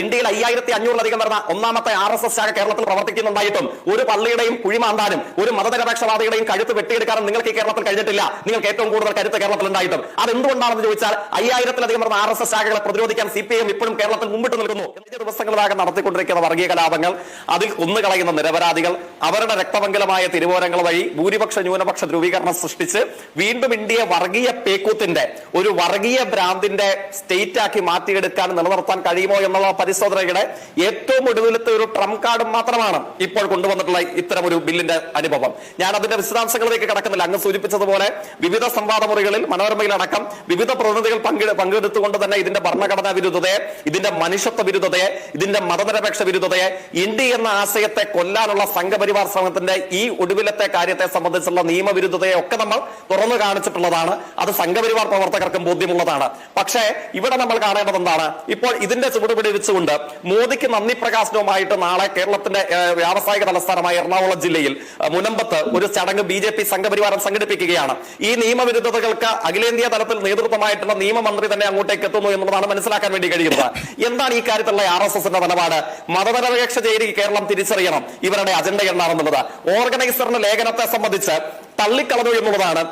ഇന്ത്യയിൽ അയ്യായിരത്തി അഞ്ഞൂറിലധികം വരുന്ന ഒന്നാമത്തെ ആർ എസ് എസ് ശാഖ കേരളത്തിൽ പ്രവർത്തിക്കുന്നുണ്ടായിട്ടും ഒരു പള്ളിയുടെയും കുഴിമാന്താനും ഒരു മതനിരപേക്ഷവാദിയുടെയും കഴുത്ത് വെട്ടിയെടുക്കാനും നിങ്ങൾക്ക് ഈ കേരളത്തിൽ കഴിഞ്ഞിട്ടില്ല. നിങ്ങൾക്ക് ഏറ്റവും കൂടുതൽ കരുത്ത് കേരളത്തിൽ ഉണ്ടായിട്ടും അത് എന്തുകൊണ്ടാണെന്ന് ചോദിച്ചാൽ അയ്യായിരത്തിലധികം വരുന്ന ആർ എസ് എസ് ശാഖകളെ പ്രതിരോധിക്കാൻ സി പി എം ഇപ്പോഴും കേരളത്തിൽ മുമ്പിട്ട് നിൽക്കുന്നു. ദിവസങ്ങളിലാകെ നടത്തിക്കൊണ്ടിരിക്കുന്ന വർഗീയ കലാപങ്ങൾ അതിൽ കൊന്നുകളയുന്ന നിരപരാധികൾ അവരുടെ രക്തമംഗലമായ തിരുവോരങ്ങൾ വഴി ഭൂരിപക്ഷ ന്യൂനപക്ഷ ധ്രുവീകരണം സൃഷ്ടിച്ച് വീണ്ടും ഇന്ത്യയെ വർഗീയ പേക്കൂത്തിന്റെ ഒരു വർഗീയ ഭ്രാന്തിന്റെ സ്റ്റേറ്റ് ആക്കി മാറ്റിയെടുക്കാൻ നിലനിർത്താൻ കഴിയുമോ എന്നുള്ള പരിശോധനയുടെ ഏറ്റവും ഒടുവിലത്തെ ഒരു ട്രംപ് കാർഡ് മാത്രമാണ് ഇപ്പോൾ കൊണ്ടുവന്നിട്ടുള്ള ഇത്തരം ഒരു ബില്ലിന്റെ അനുഭവം. ഞാൻ അതിന്റെ വിശദാംശങ്ങളിലേക്ക് കടക്കുന്നില്ല. അങ്ങ് സൂചിപ്പിച്ചതുപോലെ വിവിധ സംവാദ മുറികളിൽ മനോരമയിലടക്കം വിവിധ പ്രതിനിധികൾ പങ്കെടു പങ്കെടുത്തുകൊണ്ട് തന്നെ ഇതിന്റെ ഭരണഘടനാ വിരുദ്ധതയെ ഇതിന്റെ മനുഷ്യത്വ വിരുദ്ധതയെ ഇതിന്റെ മതനിരപേക്ഷ വിരുദ്ധതയെ ഇന്ത്യ എന്ന ആശയത്തെ കൊല്ലാനുള്ള സംഘപരിവാർ ശ്രമത്തിന്റെ ഈ ഒടുവിലത്തെ കാര്യത്തെ സംബന്ധിച്ചുള്ള നിയമവിരുദ്ധതയെ ഒക്കെ നമ്മൾ തുറന്നു കാണിച്ചിട്ടുള്ളതാണ്. അത് സംഘപരിവാർ പ്രവർത്തകർക്കും ബോധ്യമുള്ളതാണ്. പക്ഷേ ഇവിടെ നമ്മൾ കാണേണ്ടത് എന്താണ് ഇപ്പോൾ ഇതിന്റെ ചുവടുപിടി വെച്ചുകൊണ്ട് മോദിക്ക് നന്ദി പ്രകാശനവുമായിട്ട് നാളെ കേരളത്തിന്റെ വ്യാവസായിക തലസ്ഥാനമായ എറണാകുളം ജില്ലയിൽ മുനമ്പത്ത് ഒരു ചടങ്ങ് ബി ജെ പി സംഘപരിവാരം സംഘടിപ്പിക്കുകയാണ്. ഈ നിയമവിരുദ്ധതകൾക്ക് അഖിലേന്ത്യാ തലത്തിൽ നേതൃത്വമായിട്ടുള്ള നിയമമന്ത്രി തന്നെ അങ്ങോട്ടേക്ക് എത്തുന്നു എന്നുള്ളതാണ് മനസ്സിലാക്കാൻ വേണ്ടി കഴിയുന്നത്. എന്താണ് ഈ കാര്യത്തിലുള്ള ആർ എസ് എസിന്റെ നിലപാട്? മതനിരപേക്ഷ ചേരി കേരളം തിരിച്ചറിയണം. ഇവരുടെ അജണ്ട എന്താണെന്നുള്ളത് ഓർഗനൈസറിന്റെ ലേഖനത്തെ സംബന്ധിച്ച് തള്ളിക്കളഞ്ഞു എന്നുള്ളതാണ്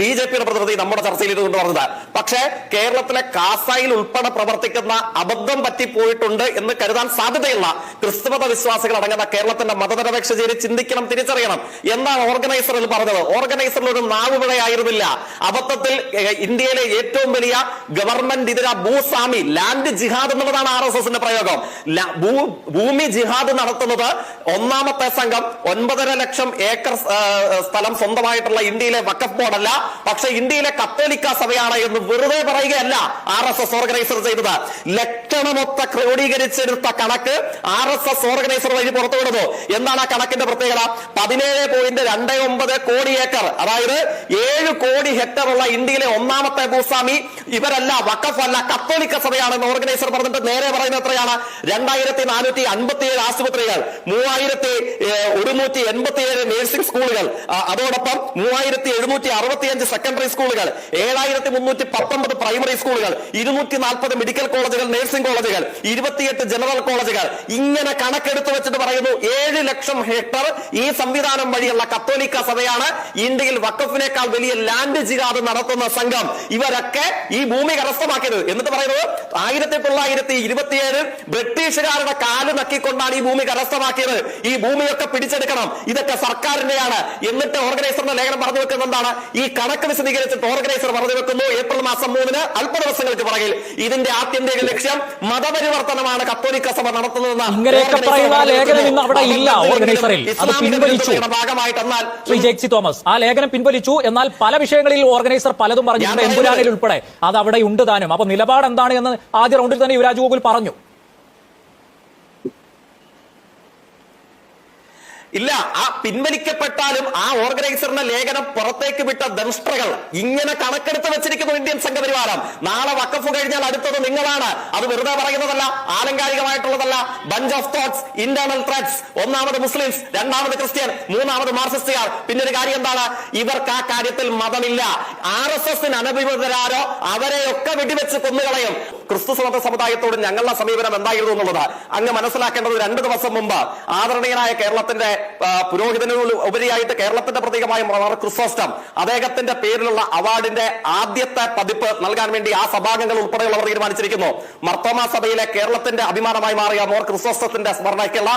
ബി ജെ പിയുടെ പ്രതിനിധി നമ്മുടെ ചർച്ചയിൽ ഇത് കൊണ്ടുവന്നത് പക്ഷേ കേരളത്തിലെ കാസായിൽ ഉൾപ്പെടെ പ്രവർത്തിക്കുന്ന അബദ്ധം പറ്റിപ്പോയിട്ടുണ്ട് എന്ന് കരുതാൻ സാധ്യതയുള്ള ക്രിസ്തുമത വിശ്വാസികൾ അടങ്ങുന്ന കേരളത്തിന്റെ മതനിരപേക്ഷ ചേരി ചിന്തിക്കണം തിരിച്ചറിയണം എന്നാണ് ഓർഗനൈസറിൽ പറഞ്ഞത്. ഓർഗനൈസറിൽ ഒരു നാവുപിഴയായിരുന്നില്ല. അബദ്ധത്തിൽ ഇന്ത്യയിലെ ഏറ്റവും വലിയ ഗവൺമെന്റ് ഇതര ഭൂസ്വാമി ലാൻഡ് ജിഹാദ് എന്നുള്ളതാണ് ആർ എസ് എസിന്റെ പ്രയോഗം. ഭൂമി ജിഹാദ് നടത്തുന്നത് ഒന്നാമത്തെ സംഘം ഒൻപതര ലക്ഷം ഏക്കർ സ്ഥലം സ്വന്തമായിട്ടുള്ള ഇന്ത്യയിലെ വക്കഫ് ബോർഡല്ല. പക്ഷെ ഇന്ത്യയിലെ കത്തോലിക്ക സഭയാണ് എന്ന് വെറുതെ പറയുകയല്ല ആർ എസ് എസ് ഓർഗനൈസർ ചെയ്തത്. ലക്ഷണമൊത്ത ക്രോഡീകരിച്ചെടുത്ത കണക്ക് ആർ എസ് എസ് ഓർഗനൈസർ വഴി പുറത്തുവിടുന്നു. എന്താണ് ആ കണക്കിന്റെ പ്രത്യേകത? പതിനേഴ് പോയിന്റ് രണ്ട് ഒമ്പത് കോടി ഏക്കർ അതായത് ഏഴ് കോടി ഹെക്ടർ ഉള്ള ഇന്ത്യയിലെ ഒന്നാമത്തെ ഭൂസ്വാമി ഇവരല്ല വക്കഫ് അല്ല കത്തോലിക്ക സഭയാണെന്ന് ഓർഗനൈസർ പറഞ്ഞിട്ട് നേരെ പറയുന്നത് എത്രയാണ്? രണ്ടായിരത്തി നാനൂറ്റി അൻപത്തി ഏഴ് ആശുപത്രികൾ മൂവായിരത്തി ഒരുന്നൂറ്റി എൺപത്തി ഏഴ് സ്കൂളുകൾ. അതോടൊപ്പം മൂവായിരത്തി എഴുന്നൂറ്റി അറുപത്തിയഞ്ച് സെക്കൻഡറി സ്കൂളുകൾ ഏഴായിരത്തി മുന്നൂറ്റി പത്തൊമ്പത് പ്രൈമറി സ്കൂളുകൾ ഇരുന്നൂറ്റി നാൽപ്പത് മെഡിക്കൽ കോളേജുകൾ നഴ്സിംഗ് കോളേജുകൾ ഇരുപത്തിയെട്ട് ജനറൽ കോളേജുകൾ ഇങ്ങനെ കണക്കെടുത്ത് വെച്ചിട്ട് പറയുന്നു ഏഴ് ലക്ഷം ഹെക്ടർ ഈ സംവിധാനം വഴിയുള്ള കത്തോലിക്ക സഭയാണ് ഇന്ത്യയിൽ വക്കഫിനേക്കാൾ വലിയ ലാൻഡ് ജിഹാദ് നടത്തുന്ന സംഘം. ഇവരൊക്കെ ഈ ഭൂമി കരസ്ഥമാക്കിയത്. എന്നിട്ട് പറയുന്നത് ആയിരത്തി തൊള്ളായിരത്തി ഇരുപത്തിയേഴ് ബ്രിട്ടീഷുകാരുടെ കാൽ നക്കിക്കൊണ്ടാണ് ഈ ഭൂമി കരസ്ഥമാക്കിയത്. ഈ ഭൂമിയൊക്കെ പിടിച്ചെടുക്കണം. ഇതൊക്കെ സർക്കാരിന്റെയാണ്. എന്നിട്ട് ഓർഗനൈസറിന്റെ ലേഖനം പറഞ്ഞു വെക്കുന്നത് എന്താണ്? ഈ കണക്ക് വിശദീകരിച്ചിട്ട് ഓർഗനൈസർ പറഞ്ഞു വെക്കുന്നു ഏപ്രിൽ മാസം മൂന്നിന് അല്പ ദിവസങ്ങൾക്ക് പുറകിൽ ഇതിന്റെ ആത്യന്തിക ലക്ഷ്യം മതപരിവർത്തനമാണ് കത്തോലിക്ക സഭ നടത്തുന്നതെന്ന് ജെക്സി തോമസ് ആ ലേഖനം പിൻവലിച്ചു. എന്നാൽ പല വിഷയങ്ങളിൽ ഓർഗനൈസർ പലതും പറഞ്ഞു എമ്പുരാനിൽ ഉൾപ്പെടെ അത് അവിടെ ഉണ്ട് താനും. അപ്പൊ നിലപാട് എന്താണ് എന്ന് ആദ്യ റൗണ്ടിൽ തന്നെ യുവരാജ് ഗോകുൽ പറഞ്ഞു. ഇല്ല ആ പിൻവലിക്കപ്പെട്ടാലും ആ ഓർഗനൈസറിന്റെ ലേഖനം പുറത്തേക്ക് വിട്ട ദംഷ്ട്രകൾ ഇങ്ങനെ കണക്കെടുത്ത് വെച്ചിരിക്കുന്നു ഇന്ത്യൻ സംഘപരിവാരം. നാളെ വക്കഫ് കഴിഞ്ഞാൽ അടുത്തത് നിങ്ങളാണ്. അത് വെറുതെ പറയുന്നതല്ല ആലങ്കാരികമായിട്ടുള്ളതല്ല. Bunch of thoughts internal threads ഒന്നാമത് മുസ്ലിംസ് രണ്ടാമത് ക്രിസ്ത്യൻ മൂന്നാമത് മാർസിസ്റ്റുകാർ പിന്നെ ഒരു കാര്യം എന്താണ്? ഇവർക്ക് ആ കാര്യത്തിൽ മതമില്ല. ആർ എസ് എസിന് അനഭിമുഖരാരോ അവരെയൊക്കെ വെടിവെച്ച് കൊന്നുകളയും. ക്രിസ്തു സമത സമുദായത്തോട് ഞങ്ങളുടെ സമീപനം എന്തായിരുന്നു എന്നുള്ളത് അങ്ങ് മനസ്സിലാക്കേണ്ടത് രണ്ട് ദിവസം മുമ്പ് ആദരണീയനായ കേരളത്തിന്റെ പുരോഹിതനോട് പുരോഹിതനു ഉപരിയായിട്ട് കേരളത്തിന്റെ പ്രതീകമായ ക്രിസ്തോസ്റ്റം അദ്ദേഹത്തിന്റെ പേരിലുള്ള അവാർഡിന്റെ ആദ്യത്തെ പതിപ്പ് നൽകാൻ വേണ്ടി ആ സഭാംഗങ്ങൾ ഉൾപ്പെടെയുള്ളവർ തീരുമാനിച്ചിരിക്കുന്നു. മർത്തോമ സഭയിലെ കേരളത്തിന്റെ അഭിമാനമായി മാറിയ മോർ ക്രിസ്തോസ്റ്റത്തിന്റെ സ്മരണയ്ക്കുള്ള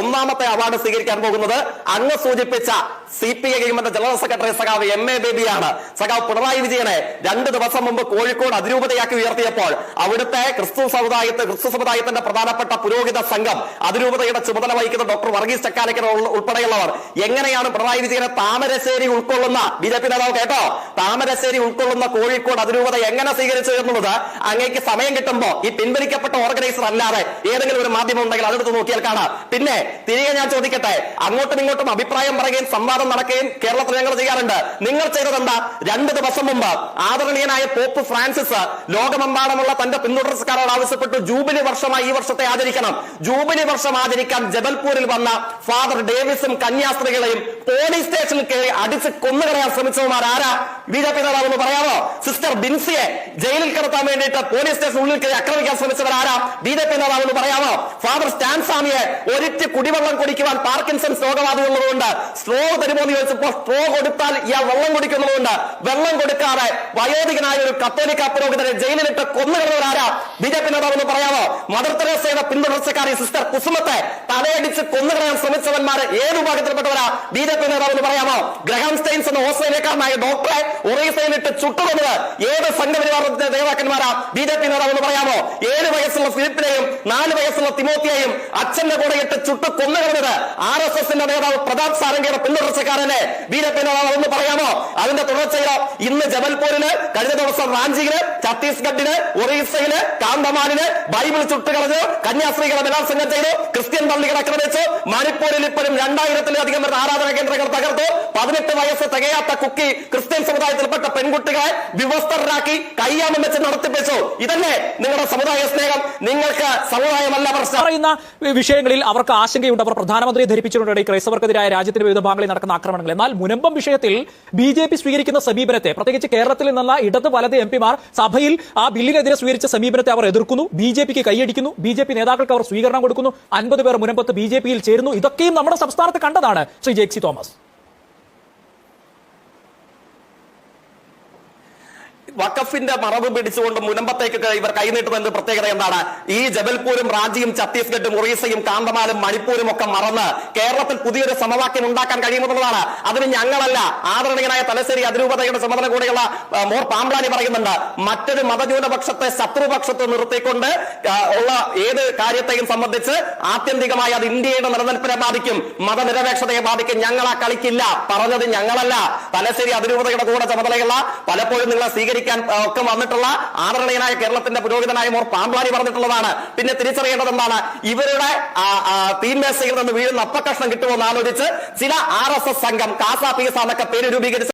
ഒന്നാമത്തെ അവാർഡ് സ്വീകരിക്കാൻ പോകുന്നത് അങ്ങ് സൂചിപ്പിച്ച സി പി ഐ എമ്മിന്റെ ജനറൽ സെക്രട്ടറി സഖാവ് എം എ ബേബിയാണ്. സഖാവ് പിണറായി വിജയനെ രണ്ട് ദിവസം മുമ്പ് കോഴിക്കോട് അതിരൂപതയാക്കി ഉയർത്തിയപ്പോൾ അവിടുത്തെ ക്രിസ്തു സമുദായത്തെ ക്രിസ്തു സമുദായത്തിന്റെ പ്രധാനപ്പെട്ട പുരോഹിത സംഘം അതിരൂപതയുടെ ചുമതല വഹിക്കുന്ന ഡോക്ടർ വർഗീസ് ചക്കാലക്കർ ഉൾ- ഉൾപ്പെടെയുള്ളവർ എങ്ങനെയാണ് പിണറായി വിജയനെ താമരശ്ശേരി ഉൾക്കൊള്ളുന്ന ബി ജെ പി നേതാവ് കേട്ടോ? താമരശ്ശേരി ഉൾക്കൊള്ളുന്ന കോഴിക്കോട് അതിരൂപത എങ്ങനെ സ്വീകരിച്ചു എന്നുള്ളത് അങ്ങേക്ക് സമയം കിട്ടുമ്പോൾ ഈ പിൻവലിക്കപ്പെട്ട ഓർഗനൈസർ അല്ലാതെ ഏതെങ്കിലും ഒരു മാധ്യമം ഉണ്ടെങ്കിൽ അതെടുത്ത് നോക്കിയാൽ കാണാം. പിന്നെ തിരികെ ഞാൻ ചോദിക്കട്ടെ അങ്ങോട്ടും ഇങ്ങോട്ടും അഭിപ്രായം പറയുകയും സംവാദം നടക്കുകയും കേരളത്തിൽ ഞങ്ങൾ ചെയ്യാറുണ്ട്. നിങ്ങൾ ചെയ്തത് എന്താ രണ്ട് ദിവസം മുമ്പ് ആദരണീയനായ പോപ്പ് ഫ്രാൻസിസ് ലോകമെമ്പാടുമുള്ള തന്റെ പിന്തുടർച്ചക്കാരോട് ആവശ്യപ്പെട്ടു. ജൂബിലി വർഷമായി ഈ വർഷത്തെ ആചരിക്കണം. ജൂബിലി വർഷം ആചരിക്കാൻ ജബൽപൂരിൽ വന്ന ഫാദർ ഡേവിസും കന്യാസ്ത്രീകളെയും പോലീസ് സ്റ്റേഷനിൽ കയറി അടിച്ച് കൊന്നുകളയാൻ ശ്രമിച്ചവന്മാർ ആരാ? ബി ജെ പി നേതാവെന്ന് പറയാമോ? സിസ്റ്റർ ബിൻസിയെ ജയിലിൽ കിടത്താൻ വേണ്ടിയിട്ട് പോലീസ് സ്റ്റേഷൻ ഉള്ളിൽ കയറി ആക്രമിക്കാൻ ശ്രമിച്ചവർ ആരാ? ബി ജെ പി നേതാവെന്ന് പറയാമോ? ഫാദർ സ്റ്റാൻസാമിയെ ഒരിറ്റ് കുടിവെള്ളം കുടിക്കുവാൻ പാർക്കിൻസൺസ് രോഗബാധയുള്ളതുകൊണ്ട് സ്ട്രോ തരുമോ എന്ന് ചോദിച്ചപ്പോൾ സ്ട്രോ കൊടുത്താൽ ഇയാൾ വെള്ളം കുടിക്കുന്നതുകൊണ്ട് വെള്ളം കൊടുക്കാതെ വയോധികനായ ഒരു കത്തോലിക്ക പുരോഹിതനെ ജയിലിലിട്ട് കൊന്നുകളവരാരാ ബി ജെ പി നേതാവ് എന്ന് പറയാമോ? മദർ തെരേസയുടെ പിന്തുടർച്ചക്കാരി സിസ്റ്റർ കുസുമത്തെ തലയടിച്ച് കൊന്നുകളയാൻ ശ്രമിച്ചവന്മാർ ഏത് വിഭാഗത്തിൽപ്പെട്ടവരാ? ബി ജെ പി നേതാവ് എന്ന് പറയാമോ? ഗ്രഹാം സ്റ്റെയിൻസ് എന്ന ഓസ്ട്രേലിയക്കാരനായ ഡോക്ടറെ ഒറീസയിലിട്ട് ചുട്ടുകൊന്നത് ഏത് സംഘപരിവാറത്തിന്റെ നേതാക്കന്മാരാ? ബി ജെ പി നേതാവ് എന്ന് പറയാമോ? ഏഴ് വയസ്സുള്ള ഫിലിപ്പിനെയും നാല് വയസ്സുള്ള തിമോത്തിയെയും അച്ഛന്റെ കൂടെ ഇട്ട് ചുട്ടു കൊന്നുകളഞ്ഞത് ആർ എസ് എസിന്റെ നേതാവ് പ്രതാപ് സാരംഗിയുടെ പിന്തുടർച്ചക്കാരനെ ബി വീരപ്പനോ ഒന്ന് പറയാമോ? അതിന്റെ തുടർച്ചയിലോ ഇന്ന് ജബൽപൂരിൽ കഴിഞ്ഞ ദിവസം റാഞ്ചിയിൽ ഛത്തീസ്ഗഡിന് ഒറീസയിൽ കാന്തമാലിന് ബൈബിൾ ചുട്ടുകളഞ്ഞു കന്യാസ്ത്രീകളെ ബലാത്സംഗം ചെയ്തു ക്രിസ്ത്യൻ പള്ളികൾ ആക്രമിച്ചു മണിപ്പൂരിൽ ഇപ്പോഴും രണ്ടായിരത്തിലധികം വരുന്ന ആരാധന കേന്ദ്രങ്ങൾ തകർത്തു പതിനെട്ട് വയസ്സ് തികയാത്ത കുക്കി ക്രിസ്ത്യൻ സമുദായത്തിൽപ്പെട്ട പെൺകുട്ടികളെ വിവസ്തരാക്കി കയ്യാമം വെച്ച് നടത്തിപ്പിച്ചു. ഇതല്ലേ നിങ്ങളുടെ സമുദായ സ്നേഹം? നിങ്ങൾക്ക് സമുദായമല്ല പറയുന്ന വിഷയങ്ങളിൽ അവർക്ക് ആശങ്കയുണ്ട്. അവർ പ്രധാനമന്ത്രിയെ ധരിപ്പിച്ചിട്ടുണ്ട്. ക്രൈസ്തവർക്കെതിരായ രാജ്യത്തിന്റെ വിവിധ ഭാഗങ്ങളിൽ നടക്കുന്ന ആക്രമണങ്ങൾ. എന്നാൽ മുനമ്പം വിഷയത്തിൽ ബി സ്വീകരിക്കുന്ന സമീപനത്തെ പ്രത്യേകിച്ച് കേരളത്തിൽ നിന്നുള്ള ഇടത് വലത് എം പിമാർ സഭയിൽ ആ ബില്ലിനെതിരെ സ്വീകരിച്ച സമീപനത്തെ അവർ എതിർക്കുന്നു. ബി ജെ പിക്ക് കൈയടിക്കുന്നു. ബി ജെ പി നേതാക്കൾക്ക് അവർ സ്വീകരണം കൊടുക്കുന്നു. അൻപത് പേർ മുനമ്പത്ത് ബി ജെ പിയിൽ ചേരുന്നു. ഇതൊക്കെയും നമ്മുടെ സംസ്ഥാനത്ത് കണ്ടതാണ് ശ്രീ ജെക്സി തോമസ്. വഖഫിന്റെ മറവ് പിടിച്ചുകൊണ്ട് മുനമ്പത്തേക്ക് ഇവർ കൈനീട്ടുന്നതിന്റെ പ്രത്യേകത എന്താണ്? ഈ ജബൽപൂരും റാഞ്ചിയും ഛത്തീസ്ഗഡും ഒറീസയും കാന്തമാലും മണിപ്പൂരും ഒക്കെ മറന്ന് കേരളത്തിൽ പുതിയൊരു സമവാക്യം ഉണ്ടാക്കാൻ കഴിയുമെന്നുള്ളതാണ്. അതിന് ഞങ്ങളല്ല ആദരണീയനായ തലശ്ശേരി അതിരൂപതയുടെ ചുമതല കൂടെയുള്ള മോർ പാമ്പ്ലാനി പറയുന്നുണ്ട്. മറ്റൊരു മതന്യൂനപക്ഷത്തെ ശത്രുപക്ഷത്ത് നിർത്തിക്കൊണ്ട് ഉള്ള ഏത് കാര്യത്തെയും സംബന്ധിച്ച് ആത്യന്തികമായി അത് ഇന്ത്യയുടെ നിലനിൽപ്പിനെ ബാധിക്കും. മതനിരപേക്ഷതയെ ബാധിക്കും. ഞങ്ങൾ ആ കളിക്കില്ല. പറഞ്ഞത് ഞങ്ങളല്ല. തലശ്ശേരി അതിരൂപതയുടെ കൂടെ ചുമതലയുള്ള പലപ്പോഴും നിങ്ങളെ സ്വീകരിക്കാൻ ഒക്കെ വന്നിട്ടുള്ള ആദരണീയനായ കേരളത്തിന്റെ പുരോഹിതനായ മോർ പാമ്പ്ലാനി പറഞ്ഞിട്ടുള്ളതാണ്. പിന്നെ തിരിച്ചറിയേണ്ടത് എന്താണ് ഇവരുടെ തീൻമേശയിൽ നിന്ന് വീഴുന്ന അപ്പക്കഷ്ണം കിട്ടുമോ എന്ന് ആലോചിച്ച് ചില ആർ എസ് എസ് സംഘം കാസ പീസ എന്നൊക്കെ പേര് രൂപീകരിച്ച്